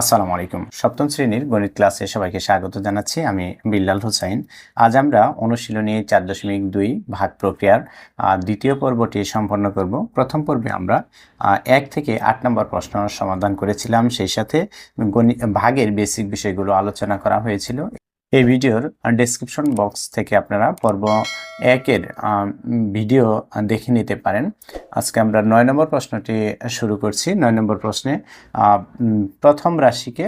আসসালামু আলাইকুম। সপ্তম শ্রেণির গণিত ক্লাসে সবাইকে স্বাগত জানাচ্ছি। আমি বিল্লাল হোসাইন। আজ আমরা অনুশীলনী চার দশমিক দুই ভাগ প্রক্রিয়ার দ্বিতীয় পর্বটি সম্পন্ন করব। প্রথম পর্বে আমরা এক থেকে আট নম্বর প্রশ্ন সমাধান করেছিলাম। সেই সাথে ভাগের বেসিক বিষয়গুলো আলোচনা করা হয়েছিল। এই ভিডিওর ডেসক্রিপশন বক্স থেকে আপনারা পর্ব একের ভিডিও দেখে নিতে পারেন। আজকে আমরা নয় নম্বর প্রশ্নটি শুরু করছি। নয় নম্বর প্রশ্নে প্রথম রাশিকে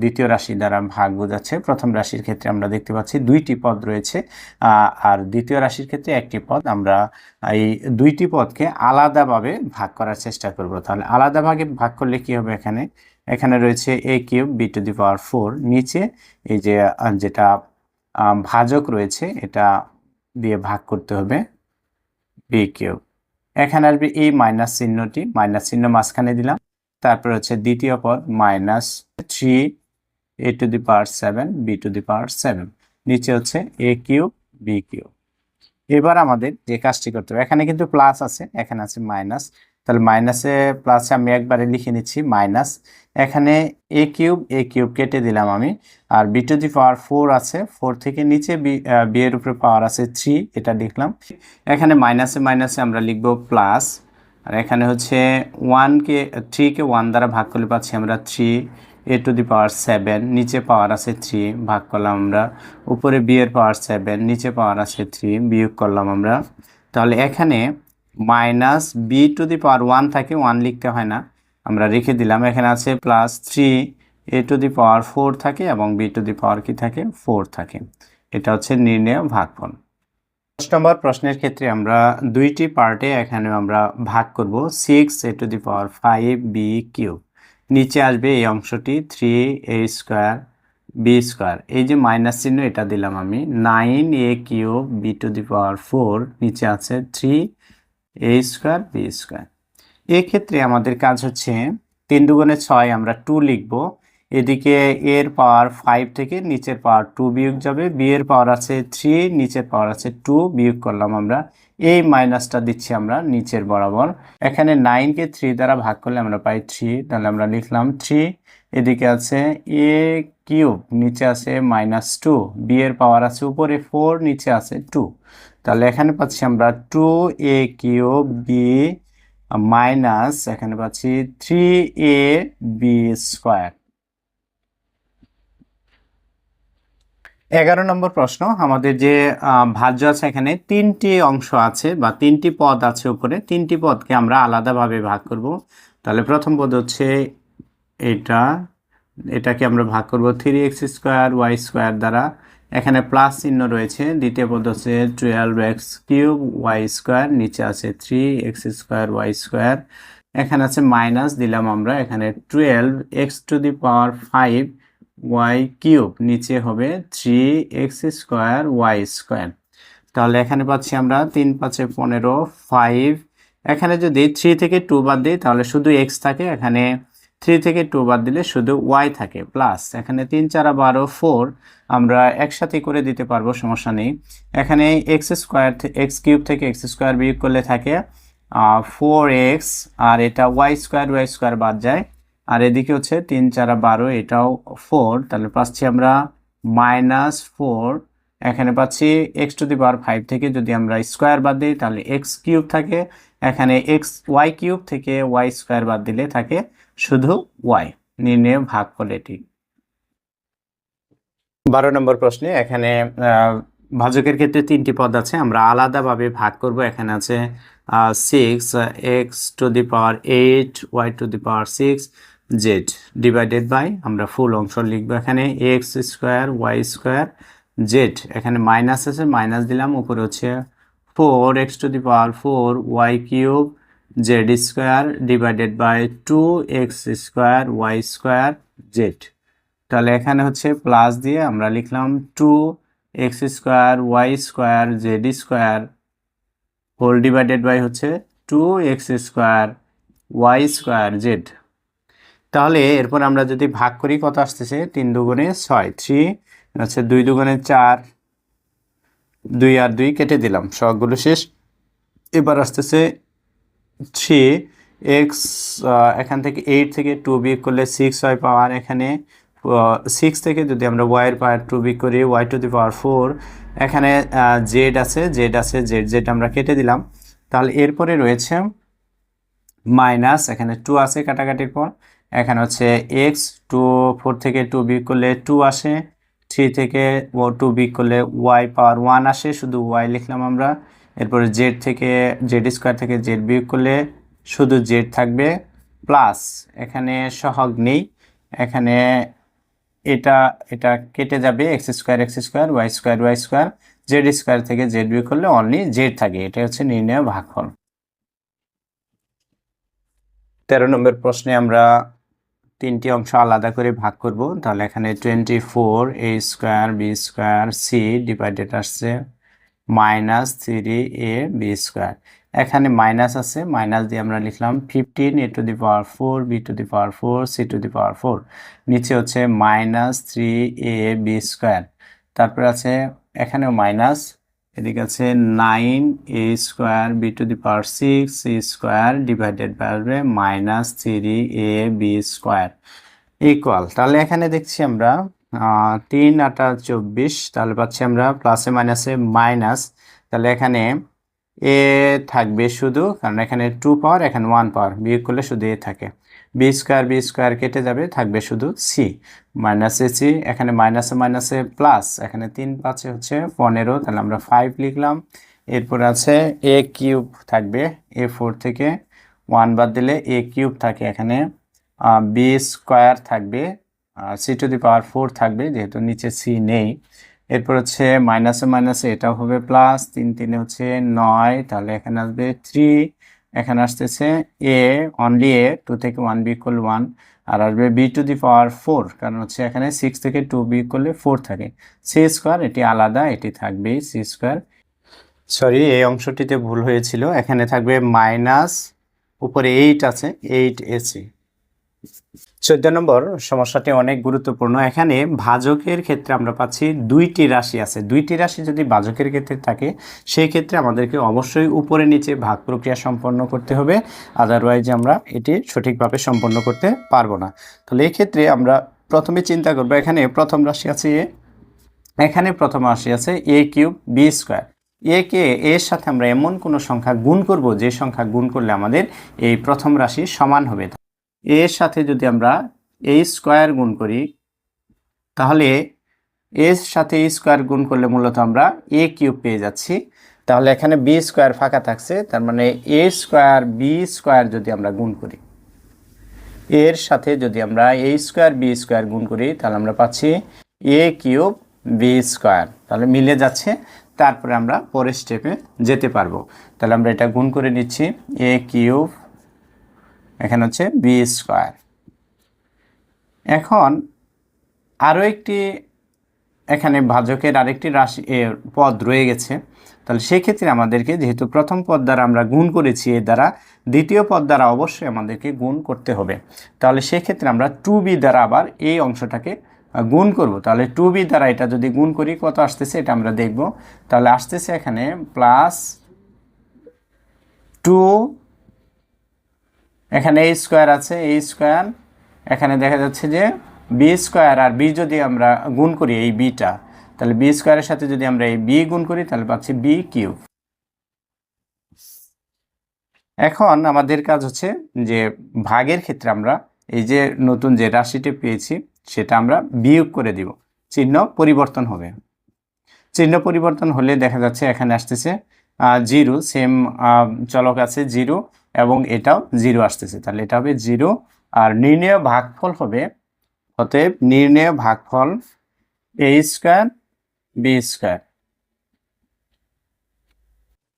দ্বিতীয় রাশি দ্বারা ভাগ বোঝাচ্ছে। প্রথম রাশির ক্ষেত্রে আমরা দেখতে পাচ্ছি দুইটি পদ রয়েছে আর দ্বিতীয় রাশির ক্ষেত্রে একটি পদ। আমরা এই দুইটি পদকে আলাদাভাবে ভাগ করার চেষ্টা করব। তাহলে আলাদাভাবে ভাগ করলে কি হবে এখানে? এখানে রয়েছে a cube b to the power four নিচে এই যে যেটা ভাজক রয়েছে, এটা দিয়ে ভাগ করতে হবে বি কিউব। এখানে আসবে এই মাইনাস চিহ্নটি মাইনাস চিহ্ন মাঝখানে দিলাম। তারপর হচ্ছে দ্বিতীয় পদ minus three a to the power seven b to the power seven নিচে হচ্ছে এ কিউব বি কিউব। এবার আমাদের যে কাজটি করতে হবে, এখানে কিন্তু প্লাস আছে, এখানে আছে মাইনাস তাহলে মাইনাসে প্লাসে আমি একবারে লিখে নিচ্ছি মাইনাস এখানে এ কিউব এ কিউব কেটে দিলাম আমি। আর b to the power four আছে। ফোর থেকে নিচে বি এর উপরে পাওয়ার আছে থ্রি এটা লিখলাম এখানে মাইনাসে মাইনাসে আমরা লিখব প্লাস আর এখানে হচ্ছে ওয়ানকে থ্রিকে ওয়ান দ্বারা ভাগ করলে পাচ্ছি আমরা three a to the power seven নিচে পাওয়ার আছে থ্রি ভাগ করলাম আমরা উপরে বি এর পাওয়ার সেভেন নিচে পাওয়ার আছে থ্রি বিয়োগ করলাম আমরা। তাহলে এখানে minus b to the power one থাকে, ওয়ান লিখতে হয় না। আমরা রেখে দিলাম, এখানে আছে plus three a to the power four থাকে এবং বি টু দি পাওয়ার কি থাকে? ফোর থাকে। এটা হচ্ছে নির্ণয় ভাগফল। দশ নম্বর প্রশ্নের ক্ষেত্রে আমরা দুইটি পার্টে এখানে আমরা ভাগ করব six a to the power five b cube নিচে আসবে এই অংশটি three a square b square এই যে মাইনাস চিহ্ন, এটা দিলাম আমি। Nine a cube b to the power four নিচে আছে three a square b square এক্ষেত্রে আমাদের কাজ হচ্ছে তিন দুগুণে ছয় আমরা টু লিখব। এদিকে এর পাওয়ার ফাইভ থেকে নিচের পাওয়ার টু বিয়োগ যাবে। বি এর পাওয়ার আছে থ্রি নিচের পাওয়ার আছে টু বিয়োগ করলাম আমরা। এই মাইনাসটা দিচ্ছি আমরা নিচের বরাবর। এখানে নাইনকে থ্রি দ্বারা ভাগ করলে আমরা পাই থ্রি তাহলে আমরা লিখলাম থ্রি এদিকে আছে এ কিউব নিচে আছে মাইনাস টু বি এর পাওয়ার আছে উপরে ফোর নিচে আছে টু তাহলে এখানে পাচ্ছি আমরা two a cube b minus এখানে পাচ্ছি থ্রি এ বি স্কোয়ার এগারো নম্বর প্রশ্ন, আমাদের যে ভাজ্য আছে এখানে তিনটি অংশ আছে বা তিনটি পদ আছে উপরে, তিনটি পদকে আমরা আলাদাভাবে ভাগ করব। তাহলে প্রথম পদ হচ্ছে এটা, এটাকে আমরা ভাগ করব three x square y square দ্বারা। এখানে প্লাস চিহ্ন রয়েছে। দ্বিতীয় পদ হচ্ছে twelve x cube y square নিচে আছে three x square y square এখানে আছে মাইনাস দিলাম আমরা। এখানে twelve x to the power five y cube নিচে হবে three x square y square তাহলে এখানে পাচ্ছি আমরা তিন পাঁচে পনেরো ফাইভ এখানে যদি থ্রি থেকে টু বাদ দিই, তাহলে শুধু এক্স থাকে। এখানে থ্রি থেকে টু বাদ দিলে শুধু ওয়াই থাকে প্লাস এখানে তিন, চার বারো ফোর আমরা একসাথে করে দিতে পারব, সমস্যা নেই। এখানে এক্স স্কোয়ার এক্স কিউব থেকে এক্স স্কোয়ার বিয়োগ করলে থাকে ফোর এক্স আর এটা ওয়াই স্কোয়ার ওয়াই স্কোয়ার বাদ যায়। আর এদিকে হচ্ছে তিন, চারা বারো, এটাও ফোর তাহলে পাচ্ছি আমরা মাইনাস ফোর এখানে পাচ্ছি x to the power five থেকে, যদি আমরা স্কোয়ার বাদ দিই, তাহলে এক্স কিউব থাকে এখানে এক্স ওয়াই কিউব থেকে ওয়াই স্কোয়ার বাদ দিলে থাকে শুধু ওয়াই নির্ণয় ভাগ ফল এটি বারো নম্বর প্রশ্নে এখানে ভাজকের ক্ষেত্রে তিনটি পদ আছে, আমরা আলাদাভাবে ভাগ করব। এখানে আছে six x to the power eight y to the power six z divided by আমরা ফুল অংশ লিখব এখানে x square y square z এখানে মাইনাস আছে মাইনাস দিলাম, উপরে হচ্ছে four x to the power four y cube z square divided by two x square y square z তাহলে এখানে হচ্ছে প্লাস দিয়ে আমরা লিখলাম two x square y square z square whole divided by হচ্ছে two x square y square z তাহলে এরপর আমরা যদি ভাগ করি কত আসতেছে? তিন দুগুণে ছয়, থ্রি, হচ্ছে দুই দুগুণে চার দুই আর দুই কেটে দিলাম, সবগুলো শেষ। এবার আসতেছে থ্রি, এক্স এখান থেকে এইট থেকে টু বিয়োগ করলে সিক্স হয়, পাওয়ার এখানে সিক্স থেকে যদি আমরা ওয়াইয়ের পাওয়ার টু বিয়োগ করি, Y to the power four, এখানে জেড আছে জেড আছে, জেড জেড আমরা কেটে দিলাম। তাহলে এরপরে রয়েছে মাইনাস, এখানে টু আছে কাটাকাটির পর, এখানে হচ্ছে এক্স, টু, ফোর থেকে টু বিয়োগ করলে টু আসে থ্রি থেকে ও টু বিয়োগ করলে ওয়াই পাওয়ার ওয়ান আসে, শুধু ওয়াই লিখলাম আমরা। এরপরে জেড থেকে জেড স্কোয়ার থেকে জেড বিয়োগ করলে শুধু জেড থাকবে প্লাস এখানে সহগ নেই, এখানে এটা এটা কেটে যাবে x square x square y square y square z square থেকে জেড বিয়োগ করলে অনলি জেড থাকে এটা হচ্ছে নির্ণয় ভাগফল। তেরো নম্বর প্রশ্নে আমরা তিনটি অংশ আলাদা করে ভাগ করব, তাহলে এখানে twenty four a square b square c divided আসছে minus three a b square এখানে মাইনাস আছে মাইনাস দিয়ে আমরা লিখলাম fifteen a to the power four b to the power four c to the power four নিচে হচ্ছে minus three a b square তারপরে আছে, এখানেও মাইনাস এদিকে আছে nine a square b to the power six c square divided by আসবে minus three a b square equal. তাহলে এখানে দেখছি আমরা তিন আটা চব্বিশ, তাহলে পাচ্ছি আমরা প্লাসে মাইনাসে মাইনাস। তাহলে এখানে এ থাকবে শুধু, কারণ এখানে টু পাওয়ার এখানে ওয়ান পাওয়ার বিয়োগ করলে শুধু এ থাকে। বি স্কোয়ার বি স্কোয়ার কেটে যাবে, থাকবে শুধু সি মাইনাসে সি এখানে মাইনাসে মাইনাসে প্লাস এখানে তিন পাঁচে হচ্ছে পনেরো, তাহলে আমরা ফাইভ লিখলাম। এরপর আছে এ কিউব থাকবে এ ফোর থেকে ওয়ান বাদ দিলে এ কিউব থাকে এখানে। বি স্কোয়ার থাকবে c to the power four থাকবে, যেহেতু নিচে সি নেই। এরপর হচ্ছে মাইনাসে মাইনাসে এটাও হবে প্লাস তিন তিনে হচ্ছে নয়, তাহলে এখানে আসবে থ্রি এখানে আসতেছে এ অনলি এ টু থেকে ওয়ান বি ইকুয়াল ওয়ান আর আসবে b to the power four কারণ হচ্ছে এখানে সিক্স থেকে টু বি করলে ফোর থাকে। সি স্কোয়ার এটি আলাদা, এটি থাকবে সি স্কোয়ার সরি এই অংশটিতে ভুল হয়েছিল। এখানে থাকবে মাইনাস উপরে এইট আছে এইট এসি চোদ্দ নম্বর, সমস্যাটি অনেক গুরুত্বপূর্ণ। এখানে ভাজকের ক্ষেত্রে আমরা পাচ্ছি দুইটি রাশি আছে। দুইটি রাশি যদি ভাজকের ক্ষেত্রে থাকে, সেই ক্ষেত্রে আমাদেরকে অবশ্যই উপরে নিচে ভাগ প্রক্রিয়া সম্পন্ন করতে হবে। আদারওয়াইজ আমরা এটি সঠিকভাবে সম্পন্ন করতে পারব না। তাহলে এই ক্ষেত্রে আমরা প্রথমে চিন্তা করব, এখানে প্রথম রাশি আছে এ, এখানে প্রথম রাশি আছে a cube b square. A কে, এর সাথে আমরা এমন কোনো সংখ্যা গুণ করব, যে সংখ্যা গুণ করলে আমাদের এই প্রথম রাশি সমান হবে। এর সাথে যদি আমরা এ স্কোয়ার গুণ করি, তাহলে এর সাথে এ স্কোয়ার গুণ করলে মূলত আমরা এ কিউব পেয়ে যাচ্ছি। তাহলে এখানে বি স্কোয়ার ফাঁকা থাকছে, তার মানে এ স্কোয়ার বি স্কোয়ার যদি আমরা গুণ করি। এর সাথে যদি আমরা এ স্কোয়ার বি স্কোয়ার গুণ করি, তাহলে আমরা পাচ্ছি এ কিউব বি স্কোয়ার। তাহলে মিলে যাচ্ছে, তারপরে আমরা পরের স্টেপে যেতে পারব। তাহলে আমরা এটা গুণ করে নিচ্ছি, এ কিউব এখানে হচ্ছে বি স্কোয়ার এখন আরও একটি এখানে ভাজকের আরেকটি রাশি পদ রয়ে গেছে। তাহলে সেক্ষেত্রে আমাদেরকে যেহেতু প্রথম পদ দ্বারা আমরা গুণ করেছি, এর দ্বারা দ্বিতীয় পদ দ্বারা অবশ্যই আমাদেরকে গুণ করতে হবে। তাহলে সেক্ষেত্রে আমরা টু বি দ্বারা আবার এই অংশটাকে গুণ করব। তাহলে টু বি দ্বারা এটা যদি গুণ করি, কত আসতেছে এটা আমরা দেখব। তাহলে আসতেছে এখানে প্লাস টু এখানে এই স্কোয়ার আছে এই স্কোয়ার, এখানে দেখা যাচ্ছে যে বি স্কোয়ার আর বি যদি আমরা গুণ করি এই বিটা তাহলে বি স্কোয়ারের সাথে যদি আমরা এই বি গুণ করি, তাহলে পাচ্ছি বি কিউব। এখন আমাদের কাজ হচ্ছে যে ভাগের ক্ষেত্রে আমরা এই যে নতুন যে রাশিটি পেয়েছি, সেটা আমরা বিয়োগ করে দিব। চিহ্ন পরিবর্তন হবে। চিহ্ন পরিবর্তন হলে দেখা যাচ্ছে এখানে আসতেছে জিরো সেম চলক আছে জিরো এবং এটাও জিরো আসতেছে। তাহলে এটা হবে জিরো আর নির্ণয় ভাগফল হবে অতএব নির্ণয় ভাগফল এ স্কোয়ার বি স্কোয়ার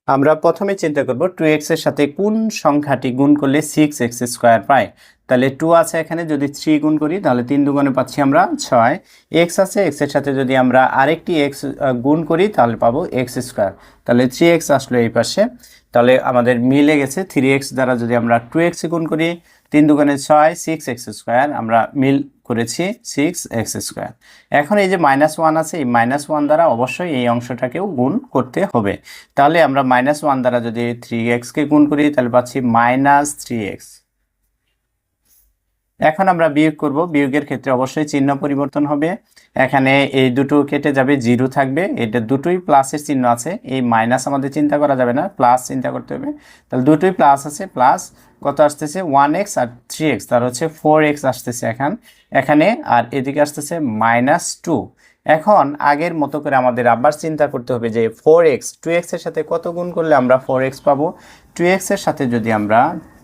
আমরা প্রথমে চিন্তা করব টু এক্সের সাথে কোন সংখ্যাটি গুণ করলে সিক্স এক্স স্কোয়ার পাই। তাহলে টু আছে এখানে, যদি থ্রি গুণ করি, তাহলে তিন দুগুণে পাচ্ছি আমরা ছয়। এক্স আছে এক্সের সাথে যদি আমরা আরেকটি এক্স গুণ করি, তাহলে পাবো এক্স স্কোয়ার তাহলে থ্রি এক্স আসলো এই পাশে। তাহলে আমাদের মিলে গেছে থ্রি এক্স দ্বারা যদি আমরা টু এক্স গুণ করি, তিন দুগুণে ছয় সিক্স এক্স স্কোয়ার আমরা মিল করেছি সিক্স এক্স স্কোয়ার এখন এই যে মাইনাস ওয়ান আছে, এই মাইনাস ওয়ান দ্বারা অবশ্যই এই অংশটাকেও গুণ করতে হবে। তাহলে আমরা মাইনাস ওয়ান দ্বারা যদি থ্রি এক্সকে গুণ করি, তাহলে পাচ্ছি মাইনাস থ্রি এক্স এখন আমরা বিয়োগ করব। বিয়োগের ক্ষেত্রে অবশ্যই চিহ্ন পরিবর্তন হবে। এখানে এই দুটো কেটে যাবে, জিরো থাকবে। এটা দুটোই প্লাসের চিহ্ন আছে। এই মাইনাস আমাদের চিন্তা করা যাবে না, প্লাস চিন্তা করতে হবে। তাহলে দুটোই প্লাস আছে, প্লাস কত আসতেছে? ওয়ান এক্স আর থ্রি এক্স, তার হচ্ছে ফোর এক্স আসতেছে এখন। এখানে আর এদিকে আসতেছে মাইনাস টু। এখন আগের মতো করে আমাদের আবার চিন্তা করতে হবে যে ফোর এক্স, টু এক্সের সাথে কত গুণ করলে আমরা ফোর এক্স পাবো? টু এক্সের সাথে যদি আমরা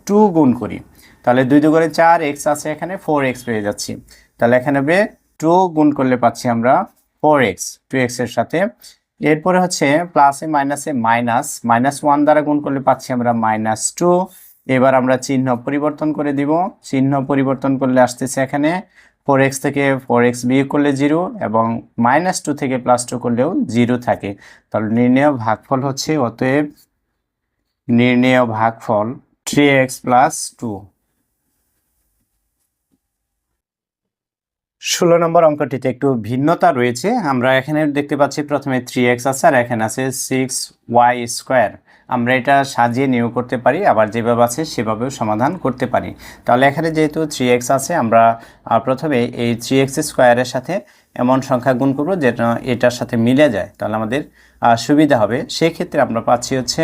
টু গুণ করি তাহলে দুই দুগুণে চার এক্স আছে এখানে ফোর এক্স পেয়ে যাচ্ছি। তাহলে এখানে হবে টু গুণ করলে পাচ্ছি আমরা ফোর এক্স টু এক্সের সাথে। এরপরে হচ্ছে প্লাসে মাইনাসে মাইনাস মাইনাস ওয়ান দ্বারা গুণ করলে পাচ্ছি আমরা মাইনাস টু এবার আমরা চিহ্ন পরিবর্তন করে দিব। চিহ্ন পরিবর্তন করলে আসতেছে এখানে ফোর এক্স থেকে ফোর এক্স বিয়োগ করলে জিরো এবং মাইনাস টু থেকে প্লাস টু করলেও জিরো থাকে। তাহলে নির্ণয় ভাগফল হচ্ছে, অতএব নির্ণয় ভাগফল থ্রি এক্স প্লাস টু ষোলো নম্বর অঙ্কটিতে একটু ভিন্নতা রয়েছে। আমরা এখানে দেখতে পাচ্ছি প্রথমে থ্রি এক্স আছে আর এখানে আছে সিক্স ওয়াই স্কোয়ার আমরা এটা সাজিয়ে নিয়োগ করতে পারি, আবার যেভাবে আছে সেভাবেও সমাধান করতে পারি। তাহলে এখানে যেহেতু থ্রি এক্স আছে, আমরা প্রথমে এই থ্রি এক্স স্কোয়ারের সাথে এমন সংখ্যা গুণ করব যেটা এটার সাথে মিলে যায়। তাহলে আমাদের সুবিধা হবে। সেক্ষেত্রে আমরা পাচ্ছি হচ্ছে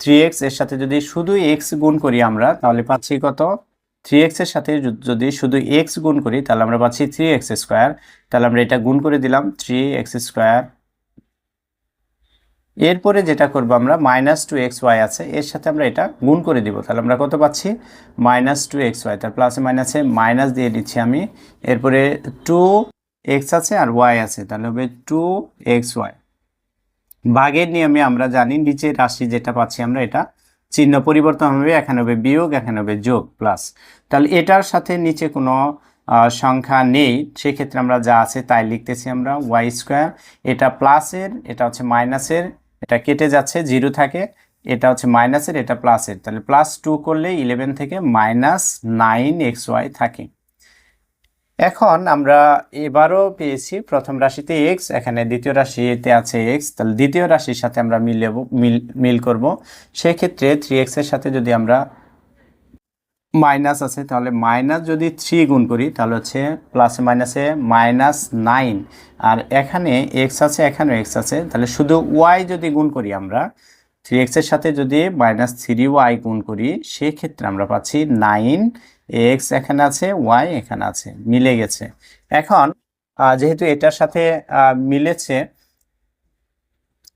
থ্রি এক্সের সাথে যদি শুধু এক্স গুণ করি আমরা, তাহলে পাচ্ছি কত? থ্রি এক্সের সাথে যদি শুধু এক্স গুণ করি, তাহলে আমরা পাচ্ছি থ্রি এক্স স্কোয়ার তাহলে আমরা এটা গুণ করে দিলাম থ্রি এক্স স্কোয়ার এরপরে যেটা করব আমরা মাইনাস টু এক্স ওয়াই আছে, এর সাথে আমরা এটা গুণ করে দিব। তাহলে আমরা কত পাচ্ছি? মাইনাস টু এক্স ওয়াই তার প্লাসে মাইনাসে মাইনাস দিয়ে দিচ্ছি আমি। এরপরে টু এক্স আছে আর ওয়াই আছে, তাহলে হবে টু এক্স ওয়াই ভাগের নিয়মে আমরা জানি, নিচের রাশি যেটা পাচ্ছি আমরা এটা চিহ্ন পরিবর্তন হবে, এখানে হবে বিয়োগ, এখানে হবে যোগ প্লাস তাহলে এটার সাথে নিচে কোনো সংখ্যা নেই, সেক্ষেত্রে আমরা যা আছে তাই লিখতেছি আমরা ওয়াই স্কোয়ার এটা প্লাসের এটা হচ্ছে মাইনাসের এটা কেটে যাচ্ছে জিরো থাকে, এটা হচ্ছে মাইনাসের এটা প্লাসের তাহলে প্লাস টু করলে ইলেভেন থেকে মাইনাস নাইন এক্স ওয়াই থাকে। এখন আমরা এবারও পেয়েছি প্রথম রাশিতে এক্স এখানে দ্বিতীয় রাশিতে আছে এক্স তাহলে দ্বিতীয় রাশির সাথে আমরা মিল মিল মিল করব। সেক্ষেত্রে থ্রি এক্সের সাথে যদি আমরা মাইনাস আছে, তাহলে মাইনাস যদি থ্রি গুণ করি, তাহলে হচ্ছে প্লাসে মাইনাসে মাইনাস নাইন আর এখানে এক্স আছে, এখানেও এক্স আছে, তাহলে শুধু ওয়াই যদি গুণ করি আমরা থ্রি এক্সের সাথে যদি মাইনাস থ্রি ওয়াই গুণ করি, সেক্ষেত্রে আমরা পাচ্ছি নাইন এক্স এখানে আছে ওয়াই এখানে আছে, মিলে গেছে। এখন যেহেতু এটার সাথে মিলেছে,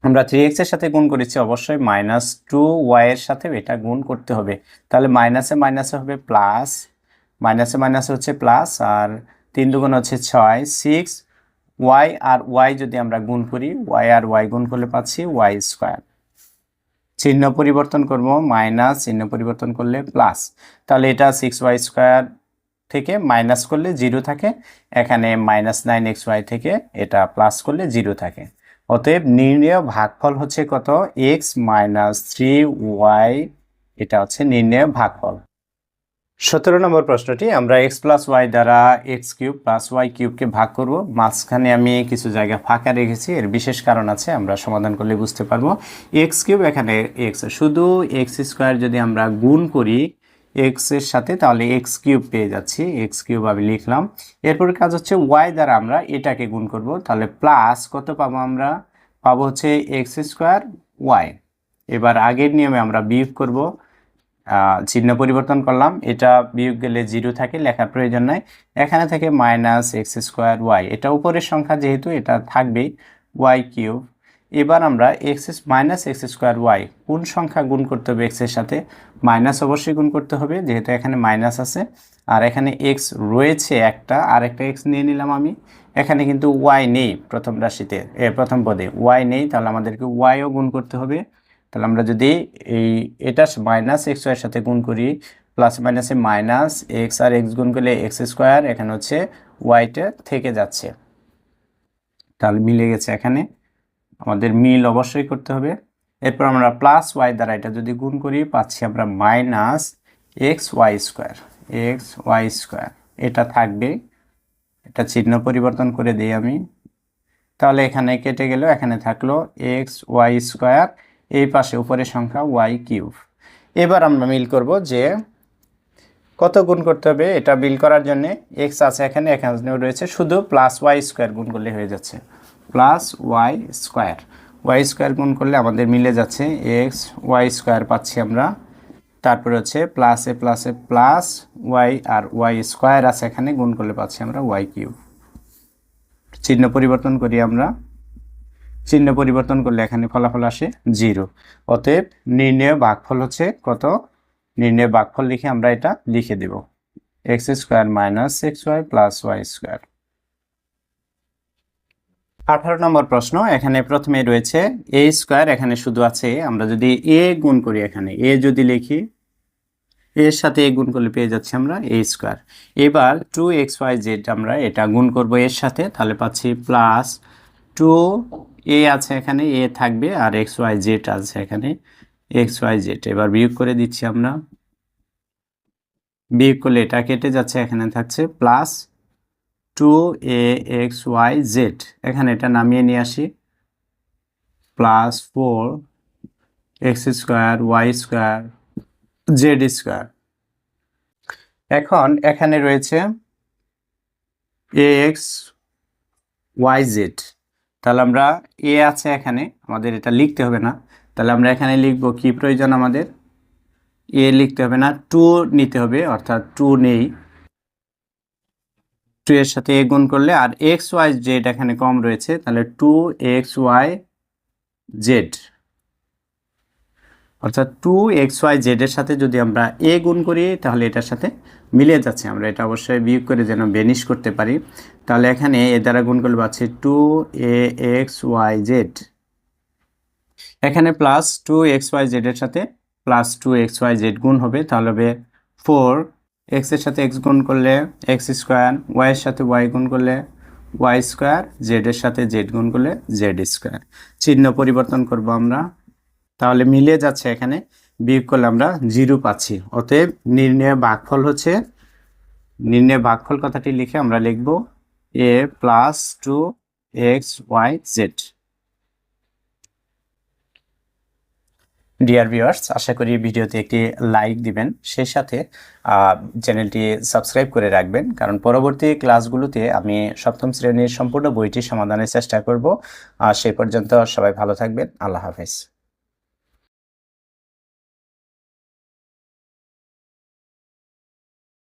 আমরা থ্রি এক্সের সাথে গুণ করেছি, অবশ্যই মাইনাস টু ওয়াই এর সাথে এটা গুণ করতে হবে। তাহলে মাইনাসে মাইনাসে হবে প্লাস মাইনাসে মাইনাসে হচ্ছে প্লাস আর তিন দুগুণ হচ্ছে ছয় সিক্স ওয়াই আর ওয়াই যদি আমরা গুণ করি ওয়াই আর ওয়াই গুণ করলে পাচ্ছি ওয়াই স্কোয়ার চিহ্ন পরিবর্তন করব, মাইনাস চিহ্ন পরিবর্তন করলে প্লাস। তাহলে এটা সিক্স ওয়াই স্কোয়ার থেকে মাইনাস করলে জিরো থাকে, এখানে মাইনাস নাইন এক্স ওয়াই থেকে এটা প্লাস করলে জিরো থাকে। অতএব নির্ণয় ভাগফল হচ্ছে কত? এক্স মাইনাস থ্রি ওয়াই এটা হচ্ছে নির্ণয় ভাগফল। সতেরো নম্বর প্রশ্নটি, আমরা এক্স প্লাস ওয়াই দ্বারা এক্স কিউব প্লাস ওয়াই কিউবকে ভাগ করব। মাঝখানে আমি কিছু জায়গা ফাঁকা রেখেছি, এর বিশেষ কারণ আছে, আমরা সমাধান করলে বুঝতে পারব। এক্স কিউব এখানে এক্স শুধু এক্স স্কোয়ার যদি আমরা গুণ করি এক্সের সাথে, তাহলে এক্স কিউব পেয়ে যাচ্ছি। এক্স কিউব আমি লিখলাম। এরপর কাজ হচ্ছে ওয়াই দ্বারা আমরা এটাকে গুণ করব। তাহলে প্লাস কত পাবো আমরা? পাবো হচ্ছে এক্স স্কোয়ার ওয়াই এবার আগের নিয়মে আমরা বিয়োগ করব। চিহ্ন পরিবর্তন করলাম। এটা বিয়োগ গেলে জিরো থাকে, লেখার প্রয়োজন নাই। এখানে থেকে মাইনাস এক্স স্কোয়ার ওয়াই এটা উপরের সংখ্যা যেহেতু, এটা থাকবেই ওয়াই কিউব এবার আমরা x minus x square y কোন সংখ্যা গুণ করতে হবে এক্সের সাথে? মাইনাস অবশ্যই গুণ করতে হবে, যেহেতু এখানে মাইনাস আছে। আর এখানে এক্স রয়েছে একটা আর একটা এক্স নিয়ে নিলাম আমি। এখানে কিন্তু ওয়াই নেই প্রথম রাশিতে প্রথম পদে। ওয়াই নেই, তাহলে আমাদেরকে ওয়াইও গুণ করতে হবে। তাহলে আমরা যদি এই এটা মাইনাস এক্স ওয়াইয়ের সাথে গুণ করি প্লাস মাইনাসে মাইনাস এক্স আর এক্স গুণ করলে এক্স স্কোয়ার এখানে হচ্ছে ওয়াইটা থেকে যাচ্ছে। তাহলে মিলে গেছে এখানে। আমাদের মিল অবশ্যই করতে হবে। এরপর আমরা প্লাস ওয়াই দ্বারা এটা যদি গুণ করি, পাচ্ছি আমরা minus x y square x y square এটা থাকবে। এটা চিহ্ন পরিবর্তন করে দিই আমি। তাহলে এখানে কেটে গেল, এখানে থাকল এক্স ওয়াই স্কোয়ার এই পাশে উপরের সংখ্যা ওয়াই কিউব এবার আমরা মিল করব যে কত গুণ করতে হবে এটা বিল করার জন্যে এক্স আছে এখানে এখানে রয়েছে, শুধু প্লাস ওয়াই স্কোয়ার গুণ করলে হয়ে যাচ্ছে। Plus y square y square গুণ করলে আমাদের মিলে যাচ্ছে এক্স ওয়াই স্কোয়ার পাচ্ছি আমরা। তারপরে হচ্ছে প্লাস প্লাস প্লাস ওয়াই আর ওয়াই স্কোয়ার আছে এখানে, গুণ করলে পাচ্ছি আমরা ওয়াই কিউব চিহ্ন পরিবর্তন করি আমরা। চিহ্ন পরিবর্তন করলে এখানে ফলাফল আসে জিরো। অতএব নির্ণয় ভাগফল হচ্ছে কত? নির্ণয় ভাগফল লিখে আমরা এটা লিখে দেব। X square minus x y plus y square. আঠারো নম্বর প্রশ্ন, এখানে প্রথমে রয়েছে এ স্কোয়ার, এখানে শুধু আছে আমরা যদি এ গুণ করি এখানে, এ যদি লিখি, এর সাথে এ গুণ করলে পেয়ে যাচ্ছি আমরা এ স্কোয়ার। এবার টু এক্স ওয়াই জেড আমরা এটা গুণ করব এর সাথে, তাহলে পাচ্ছি প্লাস টু এ আছে এখানে এ থাকবে আর এক্স ওয়াই জেড আছে এখানে। এক্স ওয়াই জেড এবার বিয়োগ করে দিচ্ছি আমরা। বিয়োগ করলে এটা কেটে যাচ্ছে, এখানে থাকছে plus two a x y z এখানে এটা নামিয়ে নিয়ে আসি। Plus four x square y square z square এখন এখানে রয়েছে এ এক্স ওয়াই জেড তাহলে আমরা এ আছে এখানে, আমাদের এটা লিখতে হবে না। তাহলে আমরা এখানে লিখব কি প্রয়োজন আমাদের? এ লিখতে হবে না, টু নিতে হবে, অর্থাৎ টু নেই। টু এর সাথে এ গুণ করলে, আর এক্স ওয়াই জেড এখানে কম রয়েছে, তাহলে টু এক্স ওয়াই জেড। অর্থাৎ টু এক্স ওয়াই জেডের সাথে যদি আমরা এ গুণ করি, তাহলে এটার সাথে মিলে যাচ্ছে আমরা। এটা অবশ্যই বিয়োগ করে যেন বেনিশ করতে পারি। তাহলে এখানে এ দ্বারা গুণ করলে পাচ্ছি two a x y z এখানে প্লাস টু এক্স ওয়াই জেডের সাথে plus two x y z গুণ হবে, তাহলে হবে ফোর এক্সের সাথে এক্স গুণ করলে এক্স স্কোয়ার ওয়াইয়ের সাথে ওয়াই গুণ করলে ওয়াই স্কোয়ার জেডের সাথে জেড গুণ করলে জেড স্কোয়ার চিহ্ন পরিবর্তন করব আমরা। তাহলে মিলে যাচ্ছে এখানে, বিয়োগ করলে আমরা জিরো পাচ্ছি। অতএব নির্ণয় ভাগফল হচ্ছে নির্ণয় ভাগফল কথাটি লিখে আমরা লিখব a plus two x y z dear viewers আশা করি ভিডিওতে একটি লাইক দিবেন। সেই সাথে চ্যানেলটি সাবস্ক্রাইব করে রাখবেন, কারণ পরবর্তী ক্লাসগুলোতে আমি সপ্তম শ্রেণির সম্পূর্ণ বইটি সমাধানের চেষ্টা করব। আর সেই পর্যন্ত সবাই ভালো থাকবেন। আল্লাহ হাফেজ।